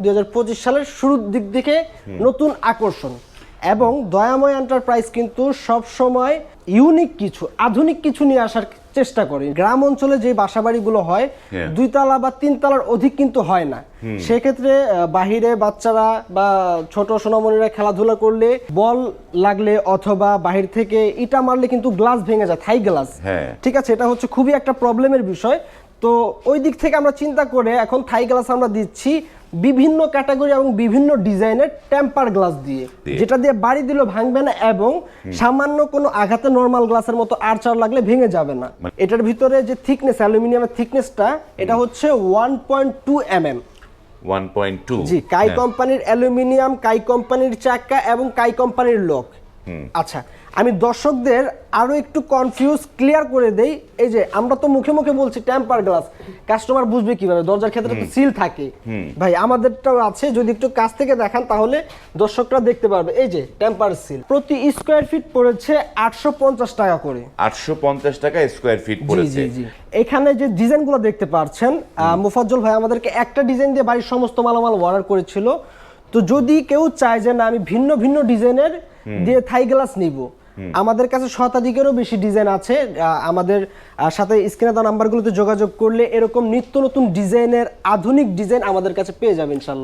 দুই হাজার পঁচিশ সালের শুরুর দিক থেকে নতুন আকর্ষণ। এবং দয়াময় এন্টারপ্রাইজ কিন্তু সব সময় ইউনিক কিছু আধুনিক কিছু নিয়ে আসার চেষ্টা করে। গ্রাম অঞ্চলে যে বাসাবাড়িগুলো হয় হ্যাঁ। দুই তালা বা তিন তালার অধিক কিন্তু হয় না। সেক্ষেত্রে বাহিরে বাচ্চারা বা ছোট সোনামণিরা খেলাধুলা করলে বল লাগলে অথবা বাহির থেকে ইটা মারলে কিন্তু গ্লাস ভেঙে যায় থাই গ্লাস। হ্যাঁ। ঠিক আছে এটা হচ্ছে খুবই একটা প্রবলেমের বিষয়। তো ওই দিক থেকে আমরা চিন্তা করে এখন থাই গ্লাস আমরা দিচ্ছি। বিভিন্ন ক্যাটাগরি এবং বিভিন্ন ডিজাইনের টেম্পার গ্লাস দিয়ে। যেটা দিয়ে বাড়ি দিলেও ভাঙবে না এবং সামান্য কোনো আঘাতে নর্মাল গ্লাসের মতো আরচার লাগলে ভেঙে যাবে না। মানে- এটার ভিতরে যে থিকনেস অ্যালুমিনিয়ামের থিকনেসটা এটা হচ্ছে one point two M M one point two জি কাই কোম্পানির অ্যালুমিনিয়াম কাই কোম্পানির চাক্কা এবং কাই কোম্পানির লক আচ্ছা আমি দর্শকদের আরও একটু কনফিউজ ক্লিয়ার করে দেই। এই যে আমরা তো মুখে মুখে বলছি টেম্পার গ্লাস কাস্টমার বুঝবে কীভাবে? দরজার ক্ষেত্রে তো সিল থাকে। ভাই আমাদেরটাও আছে। যদি একটু কাছ থেকে দেখান তাহলে দর্শকরা দেখতে পারবে। এই যে টেম্পার সিল প্রতি স্কোয়ার ফিট পড়েছে আটশো পঞ্চাশ টাকা করে। আটশো পঞ্চাশ টাকা স্কোয়ার ফিট পড়েছে। এখানে যে ডিজাইনগুলো দেখতে পাচ্ছেন মুফাজ্জল ভাই আমাদেরকে একটা ডিজাইন দিয়ে বাড়ির সমস্ত মালামাল অর্ডার করেছিল। তো যদি কেউ চায় যে না আমি ভিন্ন ভিন্ন ডিজাইনের দিয়ে থাই গ্লাস নিব আমাদের কাছে শতাধিকেরও বেশি ডিজাইন আছে আহ, আমাদের সাথে স্ক্রিনে দেওয়া নাম্বারগুলোতে যোগাযোগ করলে এরকম নিত্য নতুন ডিজাইনের আধুনিক ডিজাইন আমাদের কাছে পেয়ে যাবে ইনশাল্লাহ।